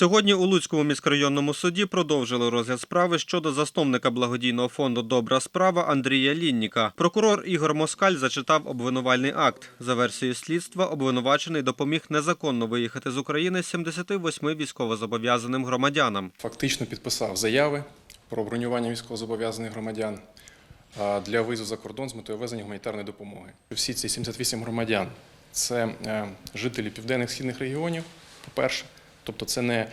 Сьогодні у Луцькому міськрайонному суді продовжили розгляд справи щодо засновника благодійного фонду Добра справа Андрія Лінніка. Прокурор Ігор Москаль зачитав обвинувальний акт. За версією слідства, обвинувачений допоміг незаконно виїхати з України 78 військовозобов'язаним громадянам. фактично підписав заяви про бронювання військовозобов'язаних громадян для виїзду за кордон з метою везення гуманітарної допомоги. Всі ці 78 громадян це е, жителі південних східних регіонів, по-перше, тобто це не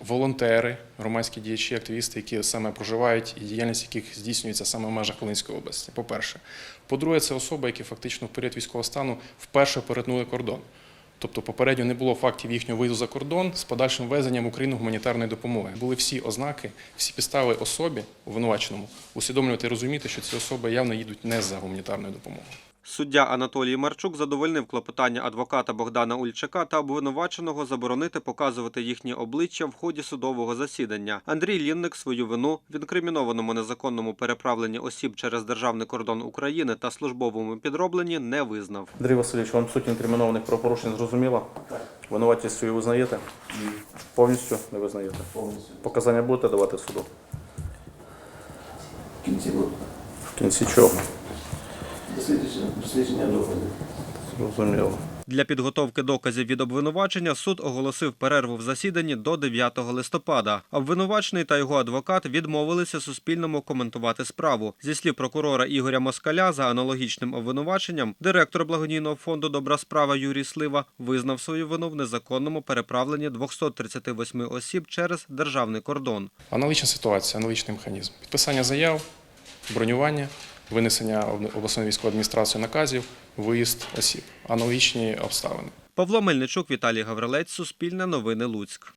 волонтери, громадські діячі, активісти, які саме проживають і діяльність яких здійснюється саме в межах Волинської області. По-перше, по-друге, це особи, які фактично в період військового стану вперше перетнули кордон. Тобто попередньо не було фактів їхнього виїзду за кордон з подальшим везенням в Україну гуманітарної допомоги. Були всі ознаки, всі підстави особі обвинуваченому усвідомлювати і розуміти, що ці особи явно їдуть не за гуманітарною допомогою. Суддя Анатолій Марчук задовольнив клопотання адвоката Богдана Ульчака та обвинуваченого заборонити показувати їхні обличчя в ході судового засідання. Андрій Лінник свою вину в інкримінованому незаконному переправленні осіб через державний кордон України та службовому підробленні не визнав. Андрій Васильович, вам суть інкримінованих правопорушень зрозуміла? Винуватість свою визнаєте? Повністю не визнаєте? повністю. Показання будете давати суду? В кінці. В кінці чого? Дослідження, дослідження доказів. Зрозуміло. Для підготовки доказів від обвинувачення суд оголосив перерву в засіданні до 9 листопада. Обвинувачений та його адвокат відмовилися суспільному коментувати справу. Зі слів прокурора Ігоря Москаля за аналогічним обвинуваченням, директор благодійного фонду Добра справа Юрій Слива визнав свою вину в незаконному переправленні 238 осіб через державний кордон. Аналогічна ситуація, аналогічний механізм. Підписання заяв, бронювання, винесення обласної військової адміністрації наказів, виїзд осіб. Аналогічні обставини. Павло Мельничук, Віталій Гаврилець, Суспільне новини Луцьк.